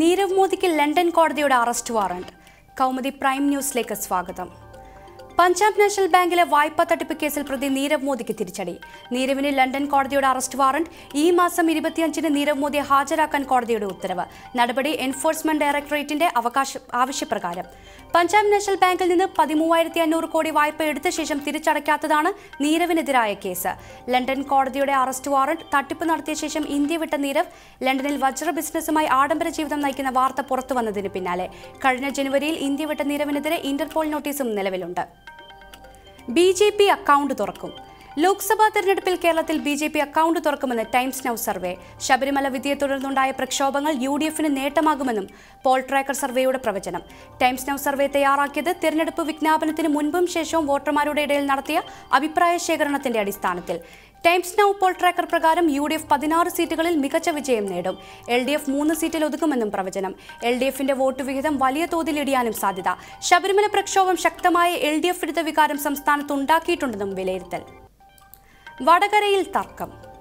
നീരവ് മോദിക്ക് ലണ്ടൻ കോടതിയുടെ arrest warrant. Kaumudi prime ന്യൂസിലേക്ക് സ്വാഗതം. പഞ്ചാബ് നാഷണൽ ബാങ്കിലെ വായ്പാ തട്ടിപ്പ് കേസിൽ പ്രതി നീരവ് മോദിക്ക് തിരിച്ചടി. നീരവിന് ലണ്ടൻ കോടതിയുടെ അറസ്റ്റ് വാറണ്ട് ഈ മാസം ഇരുപത്തിയഞ്ചിന് നീരവ് മോദിയെ ഹാജരാക്കാൻ കോടതിയുടെ ഉത്തരവ്. നടപടി എൻഫോഴ്സ്മെന്റ് ഡയറക്ടറേറ്റിന്റെ അവകാശ ആവശ്യപ്രകാരം. പഞ്ചാബ് നാഷണൽ ബാങ്കിൽ നിന്ന് പതിമൂവായിരത്തി അഞ്ഞൂറ് കോടി വായ്പ എടുത്ത ശേഷം തിരിച്ചടയ്ക്കാത്തതാണ് നീരവിനെതിരായ കേസ്. ലണ്ടൻ കോടതിയുടെ അറസ്റ്റ് വാറണ്ട് തട്ടിപ്പ് നടത്തിയ ശേഷം ഇന്ത്യ വിട്ട നീരവ് ലണ്ടനിൽ വജ്ര ബിസിനസ്സുമായി ആഡംബര ജീവിതം നയിക്കുന്ന വാർത്ത പുറത്തുവന്നതിന് പിന്നാലെ. കഴിഞ്ഞ ജനുവരിയിൽ ഇന്ത്യ വിട്ട നീരവിനെതിരെ ഇന്റർപോൾ നോട്ടീസും നിലവിലുണ്ട്. ബി ജെ പി അക്കൗണ്ട് തുറക്കും. ലോക്സഭാ തെരഞ്ഞെടുപ്പിൽ കേരളത്തിൽ ബി ജെ പി അക്കൗണ്ട് തുറക്കുമെന്ന് ടൈംസ് നൌ സർവേ. ശബരിമല വിധിയെ തുടർന്നുണ്ടായ പ്രക്ഷോഭങ്ങൾ യു ഡി എഫിന് നേട്ടമാകുമെന്നും പോൾ ട്രാക്കർ സർവേയുടെ പ്രവചനം. ടൈംസ് നൌ സർവേ തയ്യാറാക്കിയത് തെരഞ്ഞെടുപ്പ് വിജ്ഞാപനത്തിന് മുൻപും ശേഷവും വോട്ടർമാരുടെ ഇടയിൽ നടത്തിയ അഭിപ്രായ ശേഖരണത്തിന്റെ അടിസ്ഥാനത്തിൽ. ടൈംസ് നൌ പോൾ ട്രാക്കർ പ്രകാരം യു ഡി എഫ് പതിനാറ് സീറ്റുകളിൽ മികച്ച വിജയം നേടും. എൽ ഡി എഫ് മൂന്ന് സീറ്റിൽ ഒതുക്കുമെന്നും പ്രവചനം. എൽ ഡി എഫിന്റെ വോട്ട് വിഹിതം വലിയ തോതിൽ ഇടിയാനും സാധ്യത. ശബരിമല പ്രക്ഷോഭം ശക്തമായ എൽ ഡി എഫ് എടുത്ത വികാരം സംസ്ഥാനത്ത് ഉണ്ടാക്കിയിട്ടുണ്ടെന്നും വിലയിരുത്തൽ. വടകരയിൽ തർക്കം.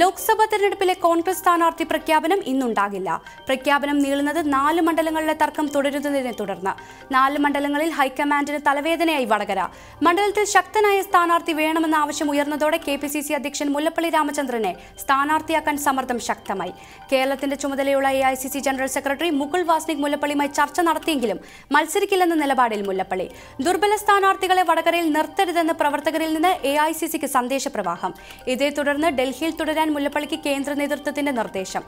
ലോക്സഭാ തെരഞ്ഞെടുപ്പിലെ കോൺഗ്രസ് സ്ഥാനാർത്ഥി പ്രഖ്യാപനം ഇന്നുണ്ടാകില്ല. പ്രഖ്യാപനം നീളുന്നത് നാല് മണ്ഡലങ്ങളിലെ തർക്കം തുടരുന്നതിനെ തുടർന്ന് നാല് മണ്ഡലങ്ങളിൽ ഹൈക്കമാൻഡിന് തലവേദനയായി വടകര. മണ്ഡലത്തിൽ ശക്തനായ സ്ഥാനാർത്ഥി വേണമെന്ന ആവശ്യം ഉയർന്നതോടെ കെ പി സി സി അധ്യക്ഷൻ മുല്ലപ്പള്ളി രാമചന്ദ്രനെ സ്ഥാനാർത്ഥിയാക്കാൻ സമ്മർദ്ദം ശക്തമായി. കേരളത്തിന്റെ ചുമതലയുള്ള A I C C general secretary Mukul Wasnik മുല്ലപ്പള്ളിയുമായി ചർച്ച നടത്തിയെങ്കിലും മത്സരിക്കില്ലെന്ന നിലപാടിൽ മുല്ലപ്പള്ളി. ദുർബല സ്ഥാനാർത്ഥികളെ വടകരയിൽ നിർത്തരുതെന്ന് പ്രവർത്തകരിൽ നിന്ന് എ ഐ സി സിക്ക് സന്ദേശപ്രവാഹം. ഇതേ തുടർന്ന് ഡൽഹിയിൽ തുടരാൻ മുല്ലപ്പള്ളിക്ക് കേന്ദ്ര നേതൃത്വത്തിന്റെ നിർദ്ദേശം.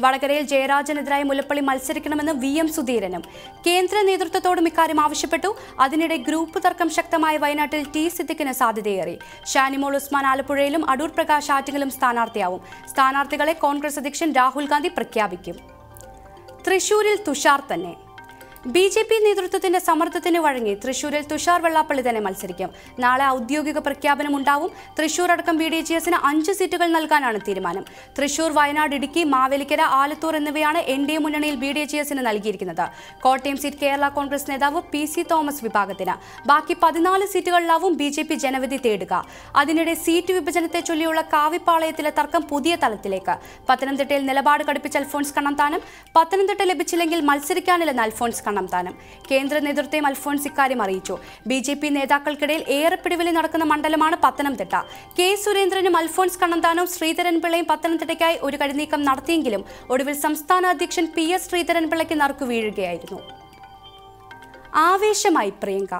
വടകരയിൽ ജയരാജനെതിരായി മുല്ലപ്പള്ളി മത്സരിക്കണമെന്ന് വി എം സുധീരനും. കേന്ദ്ര നേതൃത്വത്തോടും ഇക്കാര്യം ആവശ്യപ്പെട്ടു. അതിനിടെ ഗ്രൂപ്പ് തർക്കം ശക്തമായ വയനാട്ടിൽ ടി സിദ്ദിഖിന് സാധ്യതയേറി. ഷാനിമോൾ ഉസ്മാൻ ആലപ്പുഴയിലും അടൂർ പ്രകാശ് ആറ്റിങ്ങലും സ്ഥാനാർത്ഥിയാവും. സ്ഥാനാർത്ഥികളെ കോൺഗ്രസ് അധ്യക്ഷൻ രാഹുൽ ഗാന്ധി പ്രഖ്യാപിക്കും. തൃശൂരിൽ തുഷാർ തന്നെ. ബി ജെ പി നേതൃത്വത്തിന്റെ സമ്മർദ്ദത്തിന് വഴങ്ങി തൃശൂരിൽ തുഷാർ വെള്ളാപ്പള്ളി തന്നെ മത്സരിക്കും. നാളെ ഔദ്യോഗിക പ്രഖ്യാപനം ഉണ്ടാവും. തൃശൂർ അടക്കം ബി ഡി ജി എസിന് അഞ്ച് സീറ്റുകൾ നൽകാനാണ് തീരുമാനം. തൃശൂർ വയനാട് ഇടുക്കി മാവേലിക്കര ആലത്തൂർ എന്നിവയാണ് എൻ ഡി എ മുന്നണിയിൽ ബി ഡി ജി എസിന് നൽകിയിരിക്കുന്നത്. കോട്ടയം സീറ്റ് കേരള കോൺഗ്രസ് നേതാവ് പി സി തോമസ് വിഭാഗത്തിന്. ബാക്കി പതിനാല് സീറ്റുകളിലാവും ബി ജെ പി ജനവിധി തേടുക. അതിനിടെ സീറ്റ് വിഭജനത്തെ ചൊല്ലിയുള്ള കാവിപ്പാളയത്തിലെ തർക്കം പുതിയ തലത്തിലേക്ക്. പത്തനംതിട്ടയിൽ നിലപാട് കടുപ്പിച്ച അൽഫോൺസ് കണ്ണന്താനം. പത്തനംതിട്ട ലഭിച്ചില്ലെങ്കിൽ മത്സരിക്കാനില്ലെന്ന് അൽഫോൺസ് കണ്ണന്താനം കേന്ദ്ര നേതൃത്വം അൽഫോൺസ് ഇക്കാര്യം അറിയിച്ചു. ബി ജെ പി നേതാക്കൾക്കിടയിൽ ഏറെ പിടിവലി നടക്കുന്ന മണ്ഡലമാണ് പത്തനംതിട്ട. കെ സുരേന്ദ്രനും അൽഫോൺസ് കണ്ണന്താനവും ശ്രീധരൻപിള്ളയും പത്തനംതിട്ടയ്ക്കായി ഒരു കടിനീക്കം നടത്തിയെങ്കിലും ഒടുവിൽ സംസ്ഥാന അധ്യക്ഷൻ പി എസ് ശ്രീധരൻപിള്ളയ്ക്ക് നറുക്കു വീഴുകയായിരുന്നു. ആവേശമായി പ്രിയങ്ക.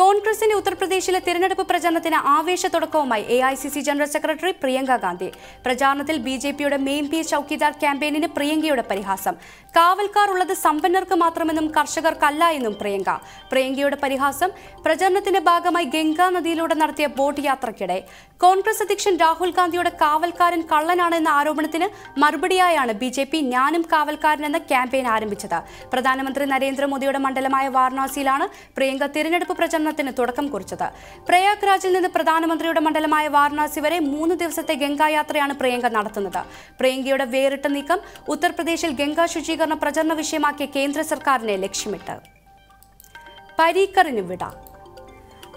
കോൺഗ്രസിന്റെ ഉത്തർപ്രദേശിലെ തിരഞ്ഞെടുപ്പ് പ്രചാരണത്തിന് ആവേശ തുടക്കവുമായി A I C C general secretary Priyanka Gandhi. പ്രചാരണത്തിൽ ബി ജെ പിയുടെ മെയിൻ പി ചൌക്കിദാർ ക്യാമ്പയിനിന് പ്രിയങ്കയുടെ പരിഹാസം. കാവൽക്കാർ ഉള്ളത് സമ്പന്നർക്ക് മാത്രമെന്നും കർഷകർക്കല്ല എന്നും പ്രിയങ്ക. പ്രിയങ്കയുടെ പരിഹാസം പ്രചരണത്തിന്റെ ഭാഗമായി ഗംഗാ നദിയിലൂടെ നടത്തിയ ബോട്ട് യാത്രയ്ക്കിടെ കോൺഗ്രസ് അധ്യക്ഷൻ രാഹുൽ ഗാന്ധിയുടെ കാവൽക്കാരൻ കള്ളനാണ് എന്ന ആരോപണത്തിന് മറുപടിയായാണ് ബി ജെ പി ഞാനും കാവൽക്കാരൻ എന്ന ക്യാമ്പയിൻ ആരംഭിച്ചത്. പ്രധാനമന്ത്രി നരേന്ദ്രമോദിയുടെ മണ്ഡലമായ വാരണാസിയിലാണ് പ്രിയങ്ക തിരഞ്ഞെടുപ്പ് പ്രചരണത്തിന് തുടക്കം കുറിച്ചത്. പ്രയാഗ്രാജിൽ നിന്ന് പ്രധാനമന്ത്രിയുടെ മണ്ഡലമായ വാരണാസി വരെ മൂന്ന് ദിവസത്തെ ഗംഗായാത്രയാണ് പ്രിയങ്ക നടത്തുന്നത്. പ്രിയങ്കയുടെ വേറിട്ട നീക്കം ഉത്തർപ്രദേശിൽ ഗംഗാ ശുചീകരണ പ്രചരണ വിഷയമാക്കിയ കേന്ദ്ര സർക്കാരിനെ ലക്ഷ്യമിട്ട്. പരീക്കറിന് വിട.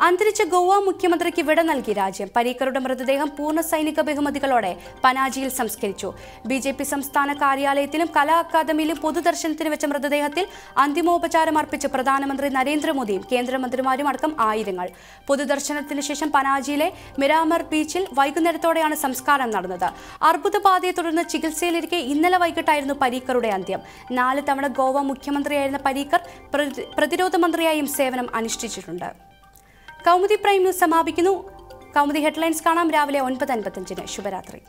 അന്തരിച്ച ഗോവ മുഖ്യമന്ത്രിക്ക് വിട നൽകി രാജ്യം. പരീക്കറുടെ മൃതദേഹം പൂർണ സൈനിക ബഹുമതികളോടെ പനാജിയിൽ സംസ്കരിച്ചു. ബി ജെ പി സംസ്ഥാന കാര്യാലയത്തിലും കലാ അക്കാദമിയിലും പൊതുദർശനത്തിന് വെച്ച മൃതദേഹത്തിൽ അന്തിമോപചാരം അർപ്പിച്ച് പ്രധാനമന്ത്രി നരേന്ദ്രമോദിയും കേന്ദ്രമന്ത്രിമാരും അടക്കം ആയിരങ്ങൾ. പൊതുദർശനത്തിന് ശേഷം പനാജിയിലെ മിരാമർ ബീച്ചിൽ വൈകുന്നേരത്തോടെയാണ് സംസ്കാരം നടന്നത്. അർബുദബാധയെ തുടർന്ന് ചികിത്സയിലിരിക്കെ ഇന്നലെ വൈകിട്ടായിരുന്നു പരീക്കറുടെ അന്ത്യം. നാല് തവണ ഗോവ മുഖ്യമന്ത്രിയായിരുന്ന പരീക്കർ പ്രതിരോധ മന്ത്രിയായും സേവനം അനുഷ്ഠിച്ചിട്ടുണ്ട്. കൗമുദി പ്രൈം ന്യൂസ് സമാപിക്കുന്നു. കൗമുദി ഹെഡ്ലൈൻസ് കാണാം രാവിലെ ഒൻപത് അൻപത്തഞ്ചിന് ശുഭരാത്രി.